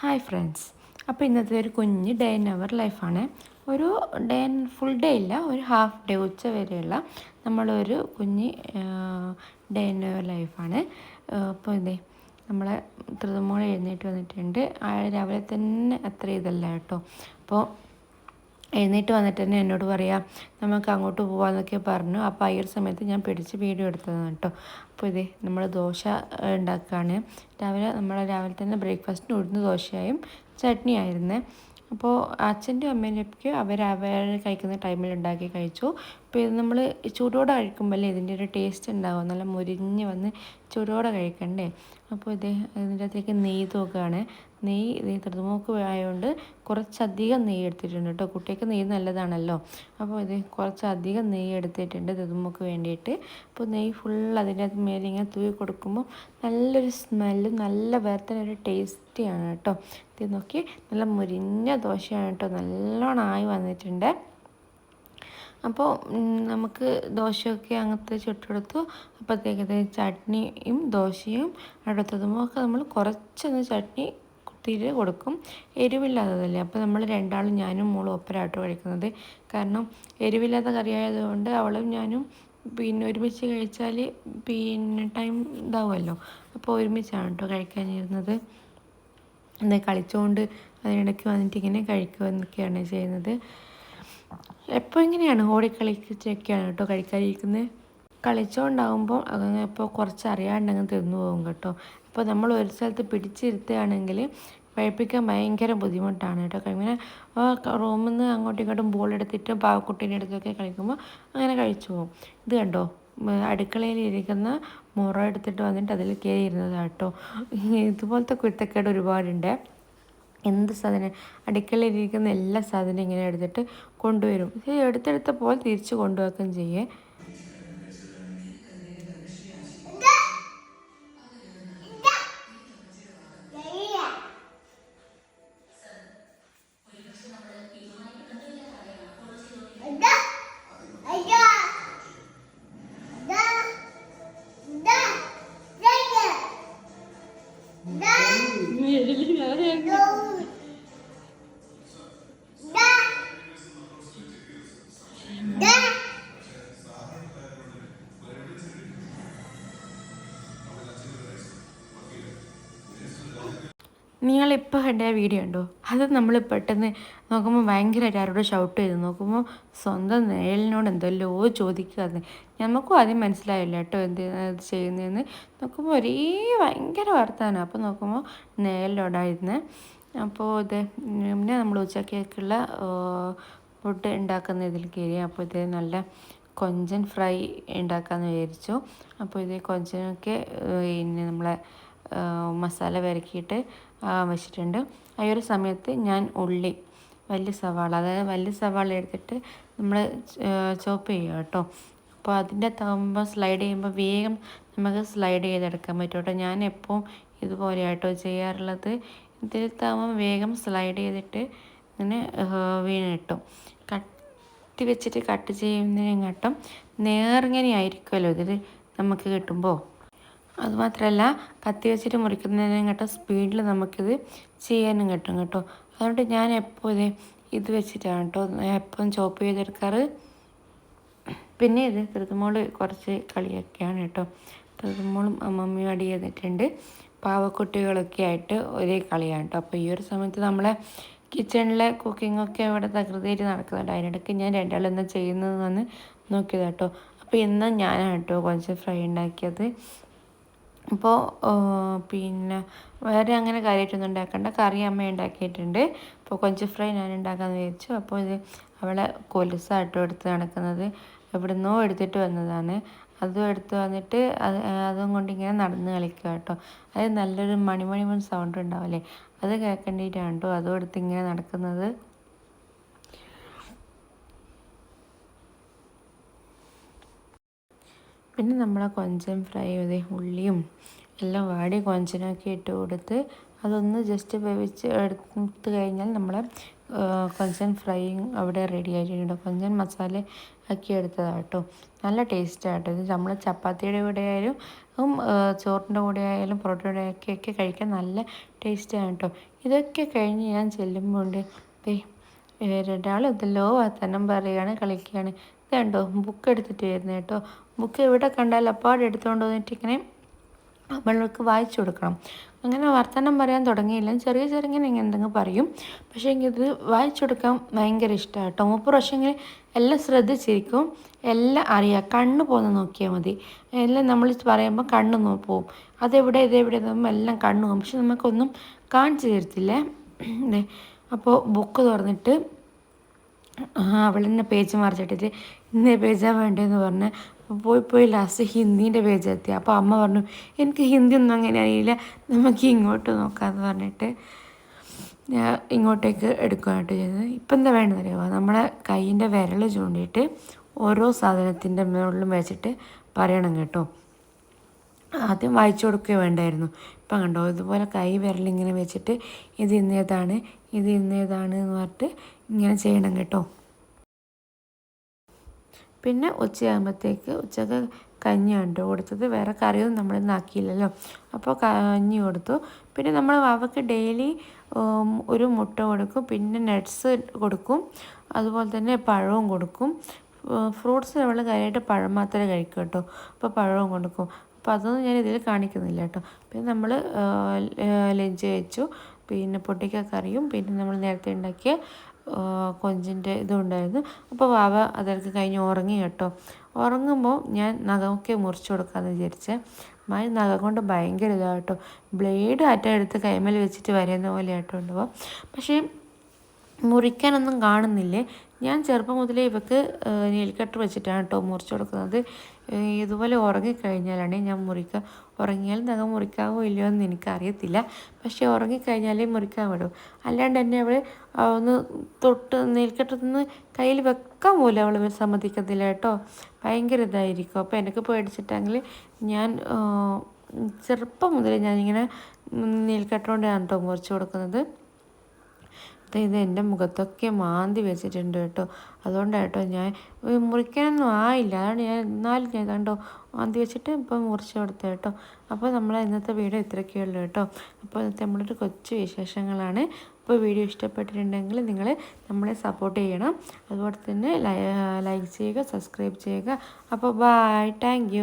Hi friends അപ്പോൾ ഇന്നത്തെ ഒരു കുഞ്ഞ് ഡേ ഇൻ അവർ ലൈഫാണ് ഒരു ഡേ ഫുൾ ഡേ ഇല്ല ഒരു ഹാഫ് ഡേ ഉച്ച വരെയുള്ള നമ്മളൊരു കുഞ്ഞ് ഡേ ഇൻ അവർ ലൈഫാണ് അപ്പോൾ ഇതേ നമ്മളെ തൃതമോൾ എഴുന്നേറ്റ് വന്നിട്ടുണ്ട്. രാവിലെ തന്നെ അത്ര ഇതല്ല കേട്ടോ. അപ്പോൾ എഴുന്നേറ്റ് വന്നിട്ട് തന്നെ എന്നോട് പറയാം നമുക്ക് അങ്ങോട്ട് പോകാമെന്നൊക്കെ പറഞ്ഞു. അപ്പോൾ ആ ഒരു സമയത്ത് ഞാൻ പിടിച്ച് വീഡിയോ എടുത്തതാണ് കേട്ടോ. അപ്പോൾ ഇതേ നമ്മൾ ദോശ ഉണ്ടാക്കുകയാണ് രാവിലെ നമ്മൾ രാവിലെ തന്നെ ബ്രേക്ക്ഫാസ്റ്റിന് ഉഴുന്ന ദോശയായും ചട്നി ആയിരുന്നേ. അപ്പോൾ അച്ഛന്റെ അമ്മേന്റെയൊക്കെ അവർ അവർ കഴിക്കുന്ന ടൈമിൽ ഉണ്ടാക്കി കഴിച്ചു. അപ്പോൾ ഇത് നമ്മൾ ചൂടോടെ കഴിക്കുമ്പോഴല്ലേ ഇതിന്റെ ഒരു ടേസ്റ്റ് ഉണ്ടാവും. നല്ല മുരിഞ്ഞ് വന്ന് ചൂടോടെ കഴിക്കണ്ടേ? അപ്പോൾ ഇത് ഇതിന്റെ അകത്തേക്ക് നെയ്യ് തൂക്കുകയാണ് നെയ്യ് ഇത് തൃതുമൂക്ക് ആയതുകൊണ്ട് കുറച്ചധികം നെയ്യ് എടുത്തിട്ടുണ്ട് കേട്ടോ. കുട്ടിക്ക് നെയ്യ് നല്ലതാണല്ലോ. അപ്പോൾ ഇത് കുറച്ചധികം നെയ്യ് എടുത്തിട്ടുണ്ട് തൃതുമൂക്ക് വേണ്ടിയിട്ട്. അപ്പോൾ നെയ്യ് ഫുൾ അതിന്റെ മേലെ ഇങ്ങനെ തൂവി കൊടുക്കുമ്പോൾ നല്ലൊരു സ്മെല്ലും നല്ല ഒരു ടേസ്റ്റിയാണ് കേട്ടോ. ഇത് നോക്കി നല്ല മുരിഞ്ഞ ദോശയാണ് കേട്ടോ. നല്ലോണം ആയി വന്നിട്ടുണ്ട്. അപ്പോൾ നമുക്ക് ദോശയൊക്കെ അങ്ങനത്തെ ചുട്ടെടുത്തു. അപ്പോഴത്തേക്കത്തെ ചട്നിയും ദോശയും അടുത്തതും ഒക്കെ നമ്മൾ കുറച്ചൊന്ന് ചട്നി കുത്തിയിട്ട് കൊടുക്കും. എരിവില്ലാത്തതല്ലേ? അപ്പോൾ നമ്മൾ രണ്ടാളും ഞാനും മോളും ഒപ്പരായിട്ട് കഴിക്കുന്നത്. കാരണം എരിവില്ലാത്ത കറി ആയതുകൊണ്ട് അവളും ഞാനും പിന്നെ ഒരുമിച്ച് കഴിച്ചാൽ പിന്നെ ടൈം ഇതാവുമല്ലോ. അപ്പോൾ ഒരുമിച്ചാണ് കേട്ടോ കഴിക്കാനിരുന്നത്. എന്താ കളിച്ചുകൊണ്ട് അതിനിടയ്ക്ക് വന്നിട്ട് ഇങ്ങനെ കഴിക്കുക എന്നൊക്കെയാണ് ചെയ്യുന്നത്. എപ്പോൾ ഇങ്ങനെയാണ് ഓടിക്കളിച്ചൊക്കെയാണ് കേട്ടോ കഴിക്കാതിരിക്കുന്നത് കളിച്ചുകൊണ്ടാകുമ്പോൾ അങ്ങനെ ഇപ്പോൾ കുറച്ച് അറിയാണ്ടങ്ങ് തിന്നു പോകും കേട്ടോ. അപ്പോൾ നമ്മൾ ഒരു സ്ഥലത്ത് പിടിച്ചിരുത്തുകയാണെങ്കിൽ പഴിപ്പിക്കാൻ ഭയങ്കര ബുദ്ധിമുട്ടാണ് കേട്ടോ. ഇങ്ങനെ റൂമിൽ നിന്ന് അങ്ങോട്ടും ഇങ്ങോട്ടും ബോൾ എടുത്തിട്ട് പാവക്കുട്ടീന്റെ അടുത്തൊക്കെ കളിക്കുമ്പോൾ അങ്ങനെ കഴിച്ചു പോകും. ഇത് കണ്ടോ? അടുക്കളയിൽ ഇരിക്കുന്ന മുറ എടുത്തിട്ട് വന്നിട്ട് അതിൽ കയറി ഇരുന്നതാട്ടോ ഇതുപോലത്തെ കുരുത്തക്കേട് ഒരുപാടുണ്ട്. എന്ത് സാധനം? അടുക്കളയിലിരിക്കുന്ന എല്ലാ സാധനവും ഇങ്ങനെ എടുത്തിട്ട് കൊണ്ടുവരും. എടുത്തെടുത്ത പോലെ തിരിച്ച് കൊണ്ടുവെക്കുകയും ചെയ്യേ. നിങ്ങളിപ്പോൾ കണ്ട വീഡിയോ ഉണ്ടോ അത് നമ്മൾ പെട്ടെന്ന് നോക്കുമ്പോൾ ഭയങ്കരമായിട്ട് ആരോട് ഷൗട്ട് ചെയ്ത്. നോക്കുമ്പോൾ സ്വന്തം നേലിനോട് എന്തല്ലോ ചോദിക്കുക നമുക്കും ആദ്യം മനസ്സിലായില്ല കേട്ടോ എന്ത് ചെയ്യുന്നതെന്ന് നോക്കുമ്പോൾ ഒരേ ഭയങ്കര വർത്തമാനം അപ്പോൾ നോക്കുമ്പോൾ നേലിനോടായിരുന്നു അപ്പോൾ ഇത് പിന്നെ നമ്മൾ ഉച്ചക്കേക്കുള്ള ഫുഡ് ഉണ്ടാക്കുന്ന ഇതിൽ കയറി അപ്പോൾ ഇത് നല്ല കൊഞ്ചൻ ഫ്രൈ ഉണ്ടാക്കാമെന്ന് വിചാരിച്ചു. അപ്പോൾ ഇത് കൊഞ്ചനൊക്കെ പിന്നെ നമ്മളെ മസാല വരക്കിയിട്ട് വെച്ചിട്ടുണ്ട്. ആ ഒരു സമയത്ത് ഞാൻ ഉള്ളി വലിയ സവാള അതായത് വലിയ സവാള എടുത്തിട്ട് നമ്മൾ ചോപ്പ് ചെയ്യുക കേട്ടോ. അപ്പോൾ അതിന്റെ താകുമ്പോൾ സ്ലൈഡ് ചെയ്യുമ്പോൾ വേഗം നമുക്ക് സ്ലൈഡ് ചെയ്തെടുക്കാൻ പറ്റും കേട്ടോ. ഞാൻ എപ്പോൾ ഇതുപോലെ കേട്ടോ ചെയ്യാറുള്ളത്. ഇതിൽ താകുമ്പോൾ വേഗം സ്ലൈഡ് ചെയ്തിട്ട് ഇങ്ങനെ വീണ് കിട്ടും കട്ടി വെച്ചിട്ട് കട്ട് ചെയ്യുന്നതിനെക്കാട്ടും നേർങ്ങനെ ആയിരിക്കുമല്ലോ ഇതിൽ നമുക്ക് കിട്ടുമ്പോൾ അതുമാത്രമല്ല കത്തി വെച്ചിട്ട് മുറിക്കുന്നതിനും കേട്ടോ സ്പീഡിൽ നമുക്കിത് ചെയ്യാനും കിട്ടും കേട്ടോ. അതുകൊണ്ട് ഞാൻ എപ്പോൾ ഇത് വെച്ചിട്ടാണ് കേട്ടോ. എപ്പം ചോപ്പ് ചെയ്തെടുക്കാറ്. പിന്നെ ഇത് തൃതുമോൾ കുറച്ച് കളിയൊക്കെയാണ് കേട്ടോ. തൃതുമോളും അമ്മമ്മയും അടി ചെയ്തിട്ടുണ്ട്. പാവക്കുട്ടികളൊക്കെ ആയിട്ട് ഒരേ കളിയാണ് കേട്ടോ. അപ്പോൾ ഈ ഒരു സമയത്ത് നമ്മളെ കിച്ചണിലെ കുക്കിങ്ങൊക്കെ ഇവിടെ തകൃതിയായിട്ട് നടക്കുന്നുണ്ട്. അതിനിടയ്ക്ക് ഞാൻ രണ്ടാളെന്താ ചെയ്യുന്നതെന്ന് നോക്കിയതാട്ടോ അപ്പോൾ ഇന്ന് ഞാനാണ് കേട്ടോ കുറച്ച് ഫ്രൈ ഉണ്ടാക്കിയത്. അപ്പോൾ പിന്നെ വേറെ അങ്ങനെ കാര്യമായിട്ടൊന്നും ഉണ്ടാക്കണ്ട. കറി അമ്മ ഉണ്ടാക്കിയിട്ടുണ്ട്. അപ്പോൾ കൊഞ്ച് ഫ്രൈ ഞാൻ ഉണ്ടാക്കാമെന്ന് വിചാരിച്ചു. അപ്പോൾ ഇത് അവളെ കൊലുസാട്ടോ എടുത്ത് നടക്കുന്നത്. എവിടുന്നോ എടുത്തിട്ട് വന്നതാണ്. അതും എടുത്ത് വന്നിട്ട് അത് അതും കൊണ്ട് ഇങ്ങനെ നടന്ന് കളിക്കുക കേട്ടോ. അത് നല്ലൊരു മണിമണിമൺ സൗണ്ട് ഉണ്ടാവില്ലേ? അത് കേൾക്കേണ്ടിയിട്ടാണ് കേട്ടോ. അതും എടുത്ത് ഇങ്ങനെ നടക്കുന്നത്. പിന്നെ നമ്മൾ ആ കൊഞ്ചൻ ഫ്രൈ ചെയ്ത് ഉള്ളിയും എല്ലാം വാടി കൊഞ്ചനൊക്കെ ഇട്ട് കൊടുത്ത് അതൊന്ന് ജസ്റ്റ് വേവിച്ച് എടുത്ത് കഴിഞ്ഞാൽ നമ്മളെ കൊഞ്ചൻ ഫ്രൈയും അവിടെ റെഡി ആയിട്ടുണ്ട്. കൊഞ്ചൻ മസാല ആക്കി എടുത്തതാണ് കേട്ടോ. നല്ല ടേസ്റ്റാണ് ഇത് നമ്മൾ ചപ്പാത്തിയുടെ കൂടെ ആയാലും ചോറിന്റെ കൂടെ ആയാലും പൊറോട്ടയുടെ ഒക്കെ കഴിക്കാൻ നല്ല ടേസ്റ്റാണ് കേട്ടോ. ഇതൊക്കെ കഴിഞ്ഞ് ഞാൻ ചെല്ലുമ്പോൾ ദേ രണ്ടാളും ഇതല്ലോ വർത്തനം പറയുകയാണ് കളിക്കുകയാണ്. കണ്ടോ ബുക്ക് എടുത്തിട്ട് വരുന്നത് കേട്ടോ. ബുക്ക് എവിടെ കണ്ടാൽ അപ്പാട് എടുത്തുകൊണ്ട് വന്നിട്ട് ഇങ്ങനെ നമ്മൾക്ക് വായിച്ചു കൊടുക്കണം. അങ്ങനെ വർത്തമാനം പറയാൻ തുടങ്ങിയില്ല. ചെറിയ ചെറുങ്ങനെ ഇങ്ങനെ എന്തെങ്കിലും പറയും. പക്ഷേ ഇത് വായിച്ചു കൊടുക്കാൻ ഭയങ്കര ഇഷ്ടമാണ് കേട്ടോ. മുപ്പത് പ്രാവശ്യം ഇങ്ങനെ എല്ലാം ശ്രദ്ധിച്ചിരിക്കും. എല്ലാം അറിയാം. കണ്ണ് പോകുന്ന നോക്കിയാൽ മതി. എല്ലാം നമ്മൾ പറയുമ്പോൾ കണ്ണ് നോ പോവും. അതെവിടെ ഇതെവിടെ എല്ലാം കണ്ണ് പോകും പക്ഷെ നമുക്കൊന്നും കാണിച്ചു തരത്തില്ലേ. അപ്പോൾ ബുക്ക് തുറന്നിട്ട് അവൾ തന്നെ പേജ് മറിച്ചിട്ടിട്ട് ഇന്നേ പേജാണ് വേണ്ടതെന്ന് പറഞ്ഞ് പോയി പോയി ലാസ്റ്റ് ഹിന്ദീന്റെ പേജ് എത്തി. അപ്പോൾ അമ്മ പറഞ്ഞു എനിക്ക് ഹിന്ദി ഒന്നും അങ്ങനെ അറിയില്ല. നമുക്ക് ഇങ്ങോട്ട് നോക്കാമെന്ന് പറഞ്ഞിട്ട് ഞാൻ ഇങ്ങോട്ടേക്ക് എടുക്കുകയായിട്ട് ചെയ്തത്. ഇപ്പം എന്താ വേണ്ടത് അറിയാമോ? നമ്മളെ കൈയിന്റെ വിരൽ ചൂണ്ടിയിട്ട് ഓരോ സാധനത്തിന്റെ മുകളിലും വെച്ചിട്ട് പറയണം കേട്ടോ. ആദ്യം വായിച്ചു കൊടുക്കുകയോ വേണ്ടായിരുന്നു. ഇപ്പം കണ്ടോ? ഇതുപോലെ കൈ വിരലിങ്ങനെ വെച്ചിട്ട് ഇത് ഇന്നേതാണ് ഇത് ഇന്നേതാണ് എന്ന് പറഞ്ഞിട്ട് ഇങ്ങനെ ചെയ്യണം കേട്ടോ. പിന്നെ ഉച്ചയാകുമ്പോഴത്തേക്ക് ഉച്ചയ്ക്ക് കഞ്ഞിയുണ്ട് കൊടുത്തത്. വേറെ കറിയൊന്നും നമ്മൾ ആക്കിയില്ലല്ലോ. അപ്പോൾ കഞ്ഞി കൊടുത്തു. പിന്നെ നമ്മൾ അവക്ക് ഡെയിലി ഒരു മുട്ട കൊടുക്കും. പിന്നെ നട്ട്സ് കൊടുക്കും. അതുപോലെ തന്നെ പഴവും കൊടുക്കും. ഫ്രൂട്ട്സ് നമ്മൾ കാര്യമായിട്ട് പഴം മാത്രമേ കഴിക്കൂ കേട്ടോ. അപ്പോൾ പഴവും കൊടുക്കും. അപ്പോൾ അതൊന്നും ഞാൻ ഇതിൽ കാണിക്കുന്നില്ല കേട്ടോ. പിന്നെ നമ്മൾ ലഞ്ച് കഴിച്ചു. പിന്നെ പൊട്ടിക്ക കറിയും പിന്നെ നമ്മൾ നേരത്തെ ഉണ്ടാക്കിയ കൊഞ്ചിന്റെ ഇതുണ്ടായിരുന്നു അപ്പോൾ വാവ അതൊക്കെ കഴിഞ്ഞ് ഉറങ്ങി കേട്ടോ. ഉറങ്ങുമ്പോൾ ഞാൻ നഖമൊക്കെ മുറിച്ചു കൊടുക്കാമെന്ന് വിചാരിച്ചേ. മായ നഖം കൊണ്ട് ഭയങ്കര ഇതാട്ടോ ബ്ലേഡ് ആറ്റം എടുത്ത് കൈമേൽ വെച്ചിട്ട് വരുന്ന പോലെ ആട്ടോ ഉണ്ടാവും പക്ഷേ മുറിക്കാനൊന്നും കാണുന്നില്ലേ? ഞാൻ ചെറുപ്പം മുതലേ ഇവക്ക് നെൽക്കെട്ട് വെച്ചിട്ടാണ് കേട്ടോ മുറിച്ച് കൊടുക്കുന്നത്. ഇതുപോലെ ഉറങ്ങിക്കഴിഞ്ഞാലാണ് ഞാൻ മുറിക്കുക ഉറങ്ങിയാൽ നഖം മുറിക്കാവോ ഇല്ലയോ എന്ന് എനിക്കറിയത്തില്ല. പക്ഷേ ഉറങ്ങിക്കഴിഞ്ഞാലേ മുറിക്കാൻ വിടും. അല്ലാണ്ട് എന്നെ അവൾ ഒന്ന് തൊട്ട് നെയിൽ കട്ടറിൽ കയ്യിൽ വെക്കാൻ പോലും അവൾ സമ്മതിക്കത്തില്ല കേട്ടോ. ഭയങ്കര ഇതായിരിക്കും. അപ്പോൾ എനിക്ക് പേടിച്ചിട്ടെങ്കിൽ ഞാൻ ചെറുപ്പം മുതലേ ഞാനിങ്ങനെ നെൽക്കെട്ടുകൊണ്ടാണ് കേട്ടോ മുറിച്ച് കൊടുക്കുന്നത്. ഇത് എന്റെ മുഖത്തൊക്കെ മാന്തി വെച്ചിട്ടുണ്ട് കേട്ടോ. അതുകൊണ്ടാണ് കേട്ടോ ഞാൻ മുറിക്കാനൊന്നും ആയില്ല. അതാണ് ഞാൻ എന്നാലും ഞാൻ കണ്ടോ മാന്തി വെച്ചിട്ട് ഇപ്പം മുറിച്ച് കൊടുത്ത കേട്ടോ. അപ്പോൾ നമ്മൾ ഇന്നത്തെ വീഡിയോ ഇത്രയൊക്കെ ഉള്ളൂ കേട്ടോ. അപ്പോൾ ഇന്നത്തെ നമ്മളൊരു കൊച്ചു വിശേഷങ്ങളാണ്. അപ്പോൾ വീഡിയോ ഇഷ്ടപ്പെട്ടിട്ടുണ്ടെങ്കിൽ നിങ്ങൾ നമ്മളെ സപ്പോർട്ട് ചെയ്യണം. അതുപോലെ തന്നെ ലൈക്ക് ചെയ്യുക സബ്സ്ക്രൈബ് ചെയ്യുക. അപ്പോൾ ബായ് താങ്ക്